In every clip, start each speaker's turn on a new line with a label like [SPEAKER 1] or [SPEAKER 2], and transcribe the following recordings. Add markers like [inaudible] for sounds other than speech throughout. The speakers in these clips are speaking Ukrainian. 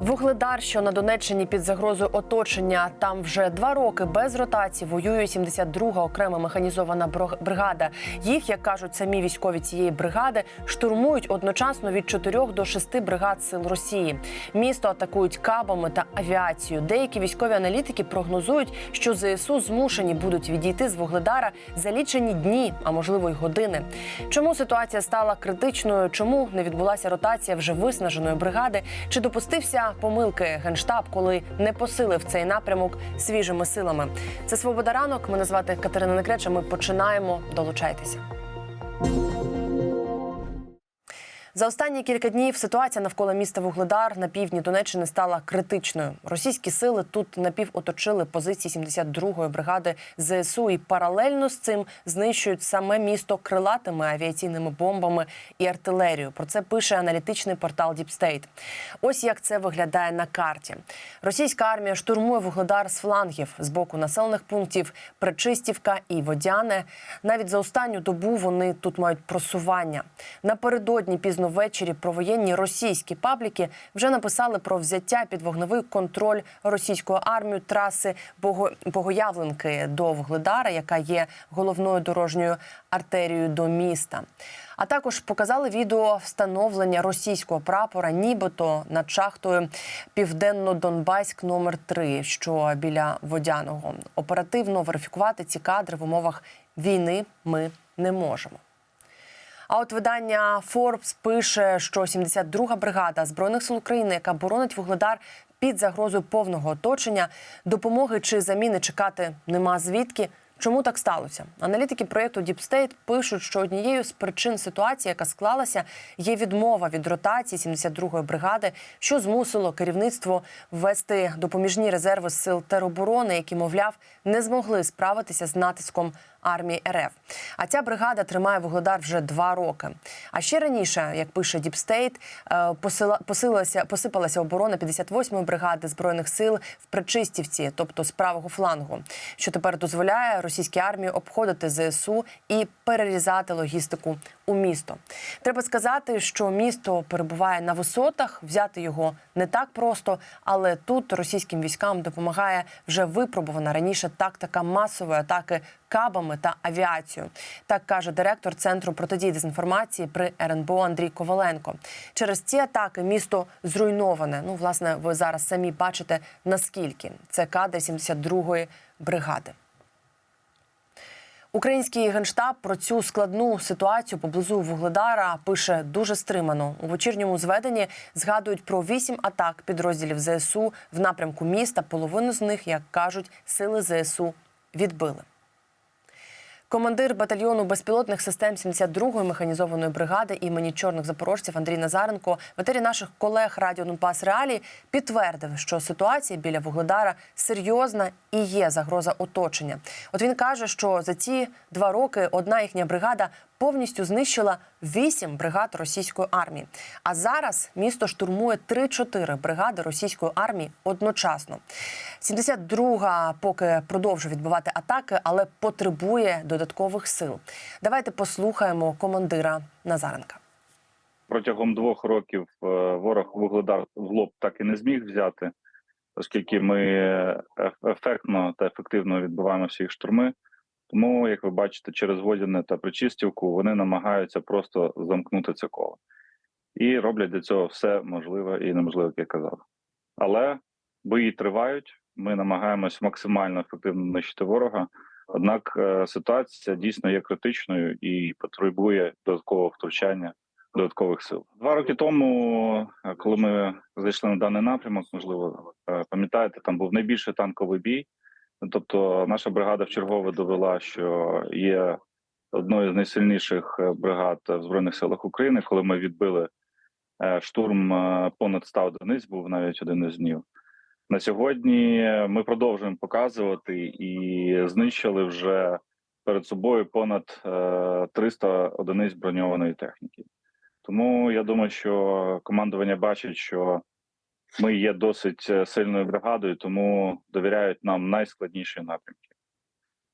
[SPEAKER 1] Вугледар, що на Донеччині під загрозою оточення, там вже два роки без ротації воює 72-га окрема механізована бригада. Їх, як кажуть самі військові цієї бригади, штурмують одночасно від 4 до 6 бригад сил Росії. Місто атакують кабами та авіацією. Деякі військові аналітики прогнозують, що ЗСУ змушені будуть відійти з Вугледара за лічені дні, а можливо й години. Чому ситуація стала критичною? Чому не відбулася ротація вже виснаженої бригади? Чи допустився помилки генштаб, коли не посилив цей напрямок свіжими силами? Це свобода ранок. Мене звати Катерина Некреча. Ми починаємо. Долучайтеся. За останні кілька днів ситуація навколо міста Вугледар на півдні Донеччини стала критичною. Російські сили тут напівоточили позиції 72-ї бригади ЗСУ і паралельно з цим знищують саме місто крилатими авіаційними бомбами і артилерією. Про це пише аналітичний портал State. Ось як це виглядає на карті. Російська армія штурмує Вугледар з флангів з боку населених пунктів Пречистівка і Водяне. Навіть за останню добу вони тут мають просування. Напередодні пізно ввечері провоєнні російські пабліки вже написали про взяття під вогневий контроль російською армією траси Бого... Богоявленки до Вугледара, яка є головною дорожньою артерією до міста. А також показали відео встановлення російського прапора, нібито над шахтою Південно-Донбаськ номер 3 що біля водяного. Оперативно верифікувати ці кадри в умовах війни ми не можемо. А от видання Forbes пише, що 72-га бригада збройних сил України, яка боронить вугледар під загрозою повного оточення, допомоги чи заміни чекати нема звідки. Чому так сталося? Аналітики проєкту Deep State пишуть, що однією з причин ситуації, яка склалася, є відмова від ротації 72-ї бригади, що змусило керівництво ввести допоміжні резерви сил тероборони, які, мовляв, не змогли справитися з натиском армії РФ. А ця бригада тримає вугледар вже два роки. А ще раніше, як пише посила- посилилася, посипалася оборона 58-ї бригади збройних сил в Пречистівці, тобто з правого флангу, що тепер дозволяє російській армії обходити ЗСУ і перерізати логістику у місто. Треба сказати, що місто перебуває на висотах, взяти його не так просто, але тут російським військам допомагає вже випробувана раніше тактика масової атаки кабами та авіацією. Так каже директор центру протидії дезінформації при РНБО Андрій Коваленко. Через ці атаки місто зруйноване. Ну, власне, ви зараз самі бачите наскільки це кадри 72-ї бригади. Український генштаб про цю складну ситуацію поблизу Вугледара пише дуже стримано. У вечірньому зведенні згадують про вісім атак підрозділів ЗСУ в напрямку міста. Половину з них, як кажуть, сили ЗСУ відбили. Командир батальйону безпілотних систем 72-ї механізованої бригади імені чорних запорожців Андрій Назаренко в етері наших колег Радіо Донбас Реалії підтвердив, що ситуація біля Вугледара серйозна і є загроза оточення. От він каже, що за ці два роки одна їхня бригада повністю знищила вісім бригад російської армії. А зараз місто штурмує 3-4 бригади російської армії одночасно. 72-га поки продовжує відбивати атаки, але потребує додаткових сил. Давайте послухаємо командира Назаренка.
[SPEAKER 2] протягом двох років е, ворог вугледар в лоб так і не зміг взяти, оскільки ми ефектно та ефективно відбиваємо всі штурми. Тому, як ви бачите, через Водяне та Причистівку вони намагаються просто замкнути це коло і роблять для цього все можливе і неможливе, як я казав. Але бої тривають. Ми намагаємось максимально ефективно нищити ворога. Однак е, ситуація дійсно є критичною і потребує додаткового втручання додаткових сил. Два роки тому, е, коли ми зайшли на даний напрямок, можливо, е, пам'ятаєте, там був найбільший танковий бій. Ну, Тобто, наша бригада вчергове довела, що є одною з найсильніших е, бригад в збройних силах України. Коли ми відбили е, штурм е, понад 100 одиниць, був навіть один із днів. На сьогодні ми продовжуємо показувати і знищили вже перед собою понад е, 300 одиниць броньованої техніки. Тому я думаю, що командування бачить, що ми є досить е, сильною бригадою, тому довіряють нам найскладніші напрямки.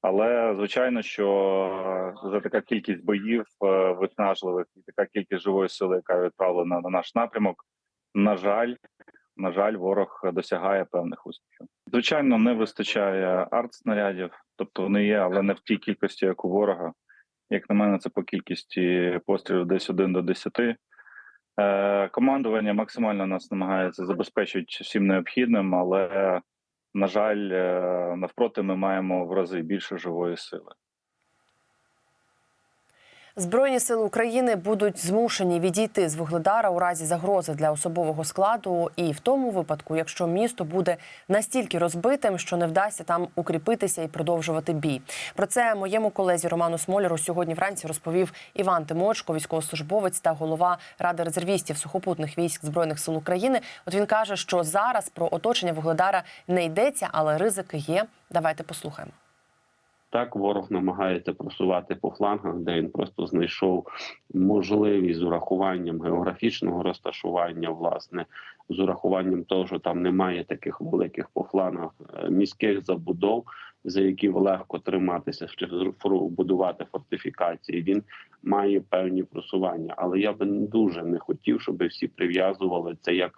[SPEAKER 2] Але звичайно, що вже така кількість боїв е, виснажливих і така кількість живої сили, яка відправлена на наш напрямок, на жаль, на жаль, ворог досягає певних успіхів. Звичайно, не вистачає артснарядів, тобто вони є, але не в тій кількості, як у ворога. Як на мене, це по кількості пострілів десь 1 до 10. Е, командування максимально нас намагається забезпечити всім необхідним, але на жаль, е, навпроти ми маємо в рази більше живої сили.
[SPEAKER 1] Збройні сили України будуть змушені відійти з Вугледара у разі загрози для особового складу, і в тому випадку, якщо місто буде настільки розбитим, що не вдасться там укріпитися і продовжувати бій. Про це моєму колезі Роману Смоляру сьогодні вранці розповів Іван Тимочко, військовослужбовець та голова ради резервістів сухопутних військ збройних сил України. От він каже, що зараз про оточення Вугледара не йдеться, але ризики є. Давайте послухаємо.
[SPEAKER 3] Так, ворог намагається просувати по флангах, де він просто знайшов можливість з урахуванням географічного розташування, власне, з урахуванням того, що там немає таких великих по флангах е, міських забудов, за які легко триматися, будувати фортифікації. Він має певні просування. Але я би дуже не хотів, щоб всі прив'язували це як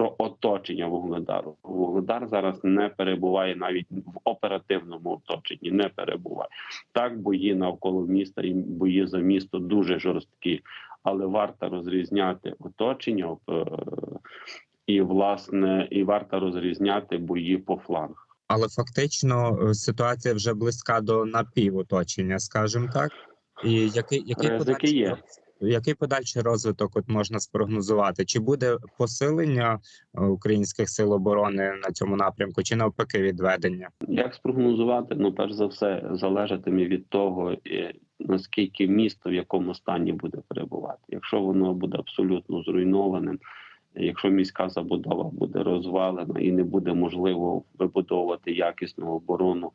[SPEAKER 3] про оточення Вугледару. Вугледар зараз не перебуває навіть в оперативному оточенні, не перебуває. Так, бої навколо міста і бої за місто дуже жорсткі, але варто розрізняти оточення е, і власне, і варто розрізняти бої по флангах.
[SPEAKER 4] але фактично е, ситуація вже близька до напівоточення, скажімо так. І який, який,
[SPEAKER 3] Ризики є.
[SPEAKER 4] Який подальший розвиток от можна спрогнозувати? Чи буде посилення е, українських сил оборони на цьому напрямку, чи навпаки відведення?
[SPEAKER 3] Як спрогнозувати? Ну, перш за все, залежатиме від того, наскільки місто в якому стані буде перебувати. Якщо воно буде абсолютно зруйнованим, якщо міська забудова буде розвалена і не буде можливо вибудовувати якісну оборону,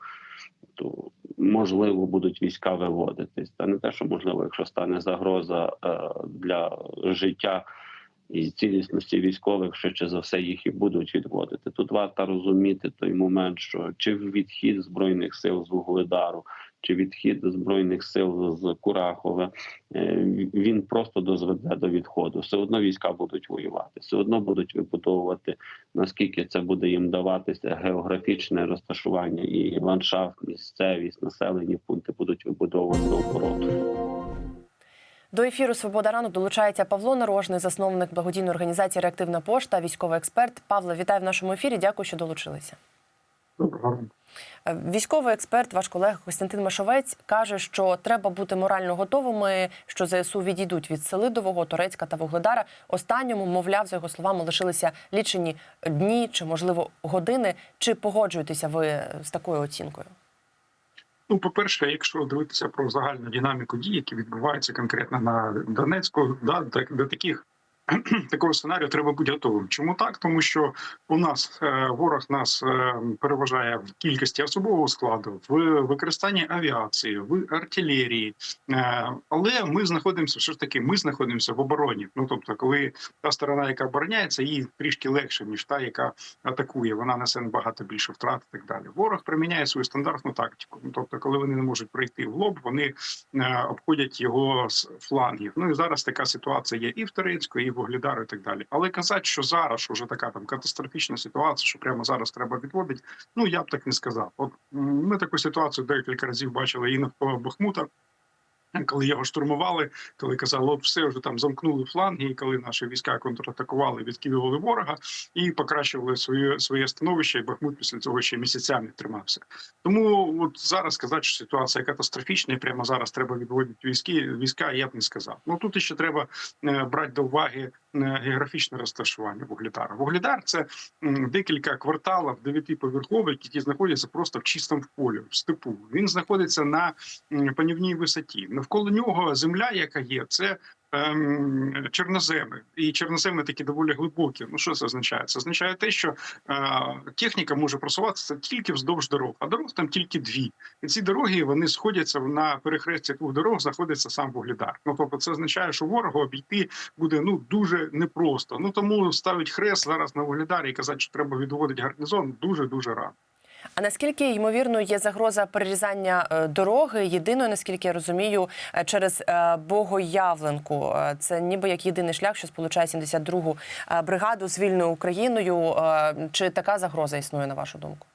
[SPEAKER 3] то можливо будуть війська виводитись. Та не те, що можливо, якщо стане загроза е, для життя і цілісності військових, швидше за все їх і будуть відводити. Тут варто розуміти той момент, що чи відхід збройних сил з Вугледару, чи відхід збройних сил з Курахове, е, він просто дозведе до відходу. Все одно війська будуть воювати, все одно будуть вибудовувати наскільки це буде їм даватися географічне розташування і ландшафт, місцевість, населені пункти будуть вибудовувати оборону.
[SPEAKER 1] До ефіру Свобода ранок долучається Павло Нарожний, засновник благодійної організації Реактивна пошта, військовий експерт. Павло, вітаю в нашому ефірі. Дякую, що долучилися. Е, Військовий експерт, ваш колега Костянтин Машовець, каже, що треба бути морально готовими, що ЗСУ відійдуть від Селидового, Торецька та Вугледара. Останньому, мовляв, за його словами, лишилися лічені дні чи, можливо, години. Чи погоджуєтеся ви з такою оцінкою?
[SPEAKER 5] Ну, по-перше, якщо дивитися про загальну динаміку дій, які відбуваються конкретно на Донецьку, да, до таких [clears throat] такого сценарію треба бути готовим. Чому так? Тому що у нас е, ворог нас е, переважає в кількості особового складу, в використанні авіації, в артилерії. Е, але ми знаходимося все ж таки, ми знаходимося в обороні. Ну тобто, коли та сторона, яка обороняється, їй трішки легше ніж та, яка атакує. Вона несе набагато більше втрат і так далі. Ворог приміняє свою стандартну тактику. Ну, тобто, коли вони не можуть пройти в лоб, вони обходять його з флангів. Ну і зараз така ситуація є і в Торецьку, і Оглядару, і так далі. Але казати, що зараз вже така там катастрофічна ситуація, що прямо зараз треба відводити. Ну я б так не сказав. От ми таку ситуацію декілька разів бачили і навколо Бахмута. [laughs] Коли його штурмували, коли казали, от все вже там замкнули фланги, коли наші війська контратакували, відкидували ворога і покращували своє своє становище, і Бахмут після цього ще місяцями тримався. Тому от зараз сказати, що ситуація катастрофічна, і прямо зараз треба відводити військи, війська, я б не сказав. Ну тут ще треба е, брати до уваги географічне розташування Вугледара. Вугледар це декілька кварталів дев'ятиповерхових, які знаходяться просто в чистому полі, в степу. Він знаходиться на панівній висоті. Навколо нього земля, яка є, це чорноземи. І чорноземи такі доволі глибокі. Ну що це означає? Це означає те, що е, техніка може просуватися тільки вздовж дорог, а дорог там тільки дві. І ці дороги вони сходяться на перехресті двох дорог, знаходиться сам Вугледар. Ну тобто, це означає, що ворогу обійти буде ну дуже непросто. Ну тому ставить хрест зараз на Вугледарі і казати, що треба відводити гарнізон, дуже дуже рано.
[SPEAKER 1] А наскільки ймовірно є загроза перерізання е, дороги? Єдиною, наскільки я розумію, е, через е, Богоявленку. Це ніби як єдиний шлях, що сполучає 72-гу е, бригаду з вільною Україною. Чи така загроза існує на вашу думку?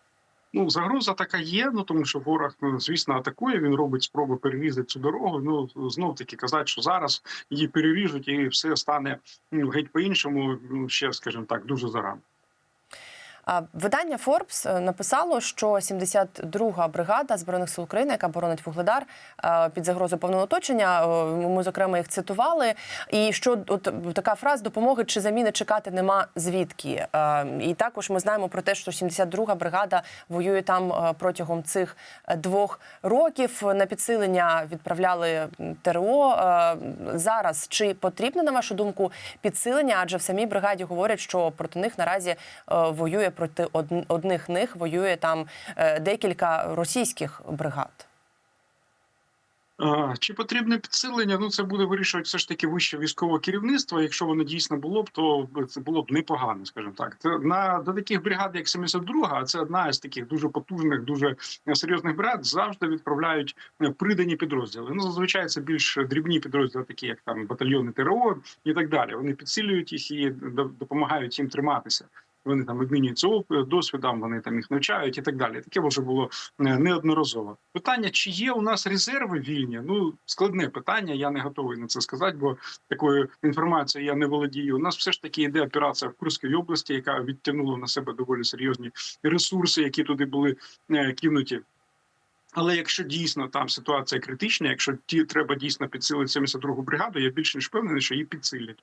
[SPEAKER 5] Ну, загроза така є, ну тому що ворог, ну, звісно, атакує. Він робить спроби перерізати цю дорогу. Ну знов таки казати, що зараз її переріжуть і все стане ну, геть по-іншому. Ну ще скажімо так, дуже зарано.
[SPEAKER 1] Видання Forbes е, написало, що 72-га бригада збройних сил України, яка боронить Вугледар е, під загрозою повного оточення. е, Ми зокрема їх цитували. І що от така фраза допомоги чи заміни чекати нема звідки. І також ми знаємо про те, що 72-га бригада воює там протягом цих двох років. На підсилення відправляли ТРО. Зараз чи потрібно на вашу думку підсилення? Адже в самій бригаді говорять, що проти них наразі воює проти одних них воює там е, декілька російських бригад.
[SPEAKER 5] Чи потрібне підсилення? Ну це буде вирішувати все ж таки вище військове керівництво. Якщо воно дійсно було б, то це було б непогано, скажімо так. На до таких бригад, як 72-га, а це одна з таких дуже потужних, дуже серйозних бригад, завжди відправляють е, придані підрозділи. Ну зазвичай це більш дрібні підрозділи, такі як там батальйони ТРО і так далі. Вони підсилюють їх і до- допомагають їм триматися. Вони там обмінюються досвідом, вони там їх навчають і так далі. Таке вже було е, неодноразово. Питання, чи є у нас резерви вільні? Ну складне питання. Я не готовий на це сказати, бо такою інформацією я не володію. У нас все ж таки йде операція в Курській області, яка відтягнула на себе доволі серйозні ресурси, які туди були е, кинуті. Але якщо дійсно там ситуація критична, якщо ті треба дійсно підсилити 72-гу бригаду, я більш ніж впевнений, що її підсилять.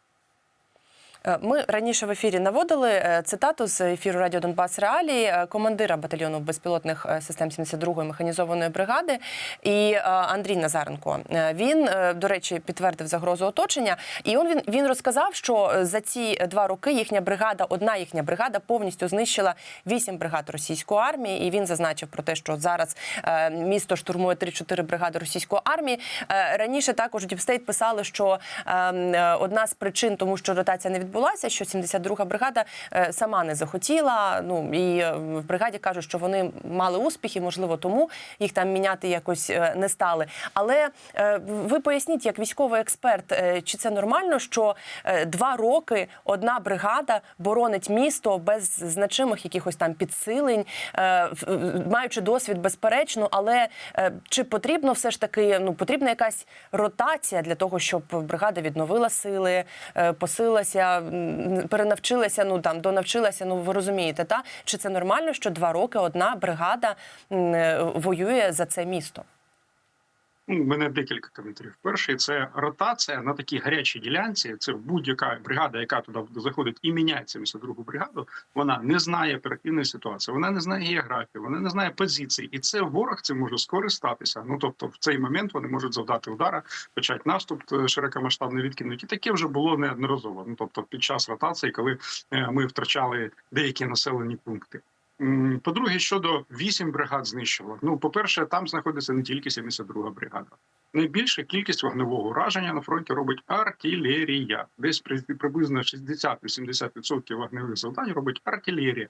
[SPEAKER 1] Е, Ми раніше в ефірі наводили е, цитату з ефіру Радіо Донбас Реалії е, командира батальйону безпілотних систем 72-ї механізованої бригади і Андрій Назаренко. Він, до речі, підтвердив загрозу оточення, і він, він розказав, що за ці два роки їхня бригада, одна їхня бригада, повністю знищила вісім бригад російської армії. І він зазначив про те, що зараз місто штурмує 3-4 бригади російської армії. Раніше також Діпстейт писали, що е, е, одна з причин, тому що ротація не відбулася, що 72-га бригада е, сама не захотіла. Ну і е, в бригаді кажуть, що вони мали успіхи, можливо, тому їх там міняти якось е, не стали. Але ви поясніть, як військовий експерт, чи це нормально, що два роки одна бригада боронить місто без значимих якихось там підсилень, маючи досвід, безперечно, але чи потрібно все ж таки ну потрібна якась ротація для того, щоб бригада відновила сили, посилася, перенавчилася, ну там донавчилася. Ну ви розумієте, та чи це нормально, що два роки одна бригада е, воює за це місто?
[SPEAKER 5] Ну, у мене декілька коментарів. Перший це ротація на такій гарячій ділянці. Це будь-яка бригада, яка туди заходить і міняє 72-гу бригаду. Вона не знає оперативної ситуації, вона не знає географії, вона не знає позиції, і це ворог цим може скористатися. Ну тобто, в цей момент вони можуть завдати удара, почати наступ е, широкомасштабний відкинуть. І таке вже було неодноразово. Ну тобто, під час ротації, коли е, ми втрачали деякі населені пункти. По-друге, щодо вісім бригад знищило. Ну, по-перше, там знаходиться не тільки 72-га бригада. Найбільша кількість вогневого ураження на фронті робить артилерія. Десь при- приблизно 60-80% вогневих завдань робить артилерія.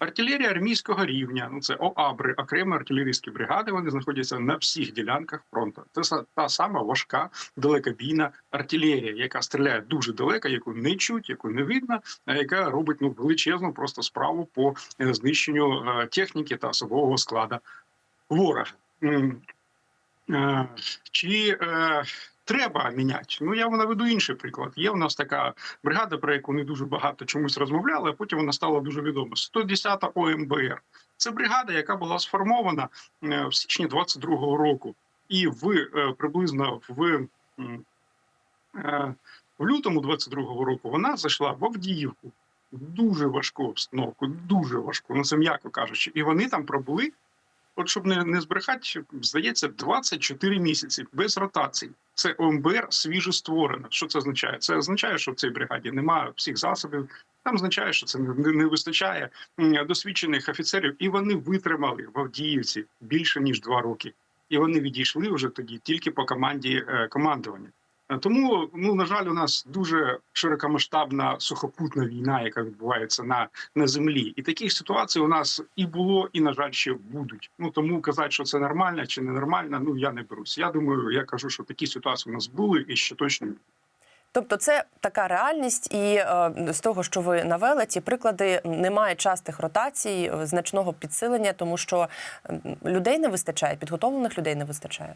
[SPEAKER 5] Артилерія армійського рівня, ну це ОАБРи, окремі артилерійські бригади. Вони знаходяться на всіх ділянках фронту. Це та сама важка далекобійна артилерія, яка стріляє дуже далеко, яку не чуть, яку не видно, а яка робить ну величезну просто справу по е, знищенню е, техніки та особового складу ворога. Е, Чи треба міняти? Ну я наведу інший приклад. Є у нас така бригада, про яку не дуже багато чомусь розмовляли, а потім вона стала дуже відома. 110 ОМБР. Це бригада, яка була сформована е, в січні 22-го року, і в е, приблизно в, е, в лютому 22-го року вона зайшла в Авдіївку. в Дуже важку обстановку, дуже важку, ну це м'яко кажучи, і вони там пробули. От щоб не, не збрехати, здається, 24 місяці без ротацій. Це ОМБР свіжо створено. Що це означає? Це означає, що в цій бригаді немає всіх засобів. Там означає, що це не, вистачає досвідчених офіцерів, і вони витримали в Авдіївці більше ніж два роки. І вони відійшли вже тоді тільки по команді е, командування. Е, Тому, ну на жаль, у нас дуже широкомасштабна сухопутна війна, яка відбувається на, на землі, і таких ситуацій у нас і було, і на жаль, ще будуть. Ну тому казати, що це нормально чи не нормально, ну я не берусь. Я думаю, я кажу, що такі ситуації у нас були і ще точно.
[SPEAKER 1] Тобто, це така реальність, і е, з того, що ви навели, ці приклади немає частих ротацій, е, значного підсилення, тому що людей не вистачає, підготовлених людей не вистачає.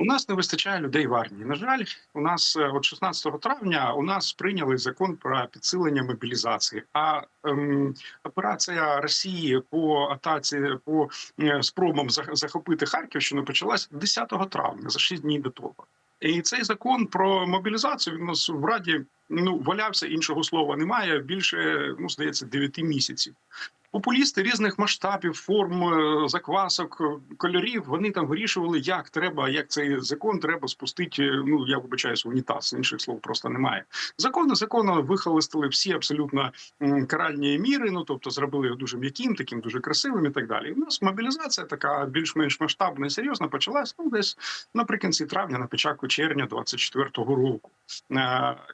[SPEAKER 5] У нас не вистачає людей в армії. На жаль, у нас е, от 16 травня у нас прийняли закон про підсилення мобілізації. А ем, операція Росії по атаці по е, спробам зах- захопити Харківщину почалась 10 травня за 6 днів до того. І цей закон про мобілізацію він у нас в раді ну валявся іншого слова немає більше, ну здається, 9 місяців. Популісти різних масштабів, форм, е, заквасок, е, кольорів. Вони там вирішували, як треба, як цей закон треба спустити. е, Ну я вибачаюсь, унітаз. Інших слов просто немає. Закони законно вихолостили всі абсолютно каральні міри. Ну тобто зробили його дуже м'яким, таким дуже красивим і так далі. І у нас мобілізація така більш-менш масштабна і серйозна почалась ну десь наприкінці травня, на початку червня 24-го року.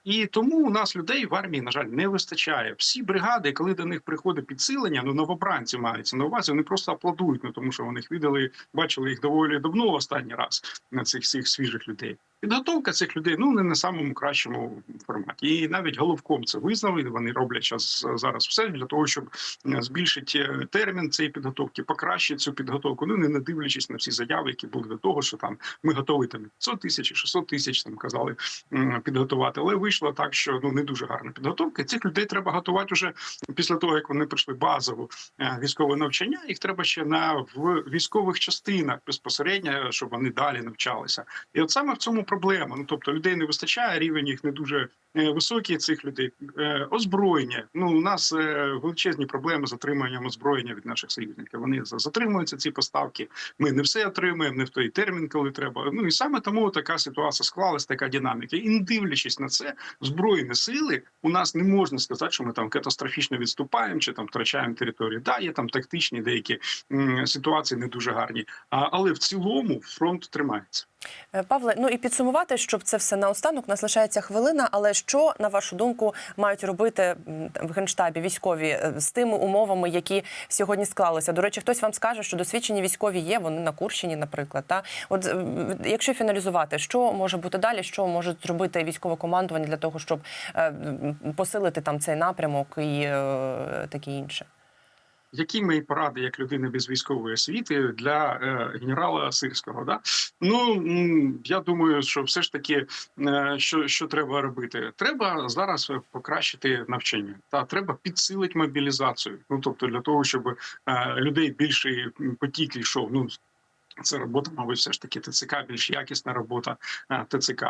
[SPEAKER 5] І тому у нас людей в армії, на жаль, не вистачає. Всі бригади, коли до них приходить підсилення, ну новобранці маються на увазі, вони просто аплодують, ну тому що вони їх видали, бачили їх доволі давно останній раз на цих всіх свіжих людей. Підготовка цих людей ну не на самому кращому форматі. І навіть головком це визнав. і Вони роблять час зараз все для того, щоб е, збільшити е, термін цієї підготовки, покращити цю підготовку. Ну не дивлячись на всі заяви, які були до того, що там ми готові там 500 тисяч, 600 тисяч там казали підготувати. Але вийшло так, що ну не дуже гарна підготовка. Цих людей треба готувати вже після того, як вони пройшли базову е, військове навчання. Їх треба ще на в військових частинах безпосередньо, щоб вони далі навчалися. І от саме в цьому проблема. Ну тобто людей не вистачає, рівень їх не дуже е, високий. Цих людей Е, озброєння. Ну у нас е, величезні проблеми з отриманням озброєння від наших союзників. Вони за- затримуються ці поставки. Ми не все отримуємо, не в той термін, коли треба. Ну і саме тому така ситуація склалась, така динаміка. І не дивлячись на це, збройні сили у нас не можна сказати, що ми там катастрофічно відступаємо чи там втрачаємо територію. Да, є там тактичні деякі ситуації не дуже гарні. А але в цілому фронт тримається.
[SPEAKER 1] Павле, ну і підсумувати, щоб це все наостанок, у нас лишається хвилина. Але що на вашу думку мають робити в генштабі військові е, з тими умовами, які сьогодні склалися? До речі, хтось вам скаже, що досвідчені військові є. Вони на Курщині, наприклад. Та от е, якщо фіналізувати, що може бути далі, що може зробити військове командування для того, щоб е, посилити там цей напрямок і таке інше?
[SPEAKER 5] Які мої поради як людини без військової освіти для е, генерала Сирського? Да? Ну я думаю, що все ж таки, е, що, що треба робити? Треба зараз покращити навчання. Та треба підсилити мобілізацію. Ну тобто, для того, щоб е, людей більший потік йшов. Ну це робота, мабуть, все ж таки ТЦК, більш якісна робота ТЦК.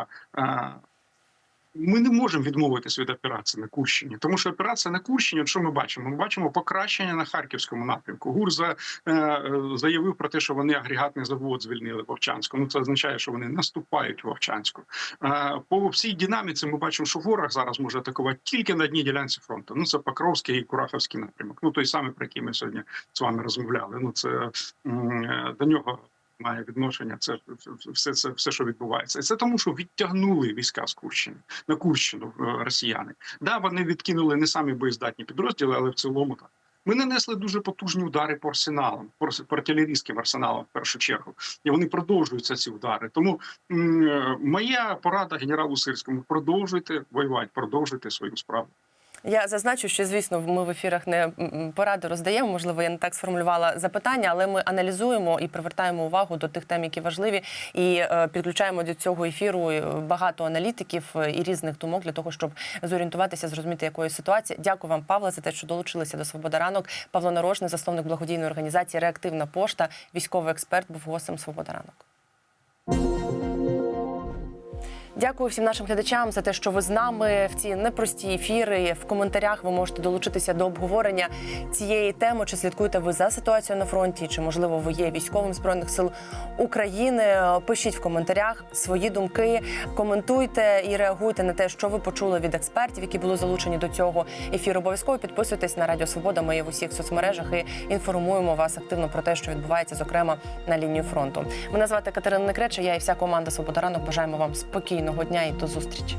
[SPEAKER 5] Ми не можемо відмовитися від операції на Курщині, тому що операція на Курщині, от що ми бачимо? Ми бачимо покращення на харківському напрямку. ГУР за, е, е, заявив про те, що вони агрегатний завод звільнили в Вовчанську. Ну це означає, що вони наступають в Вовчанську. Е, по всій динаміці ми бачимо, що ворог зараз може атакувати тільки на одній ділянці фронту. Ну це Покровський і Кураховський напрямок. Ну той самий, про який ми сьогодні з вами розмовляли. Ну це е, до нього має відношення. Це все це все, що відбувається, і це тому, що відтягнули війська з Курщини на Курщину е, росіяни. Да, вони відкинули не самі боєздатні підрозділи, але в цілому так. Ми нанесли дуже потужні удари по арсеналам, по артилерійським арсеналам в першу чергу, і вони продовжуються ці удари. Тому е, моя порада генералу Сирському: продовжуйте воювати, продовжуйте свою справу.
[SPEAKER 1] Я зазначу, що звісно, ми в ефірах не поради роздаємо. Можливо, я не так сформулювала запитання, але ми аналізуємо і привертаємо увагу до тих тем, які важливі, і е, підключаємо до цього ефіру е, багато аналітиків е, і різних думок для того, щоб зорієнтуватися, зрозуміти якої ситуації. Дякую вам, Павле, за те, що долучилися до Свобода ранок. Павло Нарожний, засновник благодійної організації Реактивна пошта, військовий експерт, був гостем Свобода ранок. Дякую всім нашим глядачам за те, що ви з нами в ці непрості ефіри. В коментарях ви можете долучитися до обговорення цієї теми. Чи слідкуєте ви за ситуацією на фронті? Чи можливо ви є військовим збройних сил України? Пишіть в коментарях свої думки, коментуйте і реагуйте на те, що ви почули від експертів, які були залучені до цього ефіру. Обов'язково підписуйтесь на Радіо Свобода. Ми є в усіх соцмережах і інформуємо вас активно про те, що відбувається, зокрема на лінії фронту. Мене звати Катерина Некреча. Я і вся команда Свобода ранок бажаємо вам спокійно спокійного дня і до зустрічі.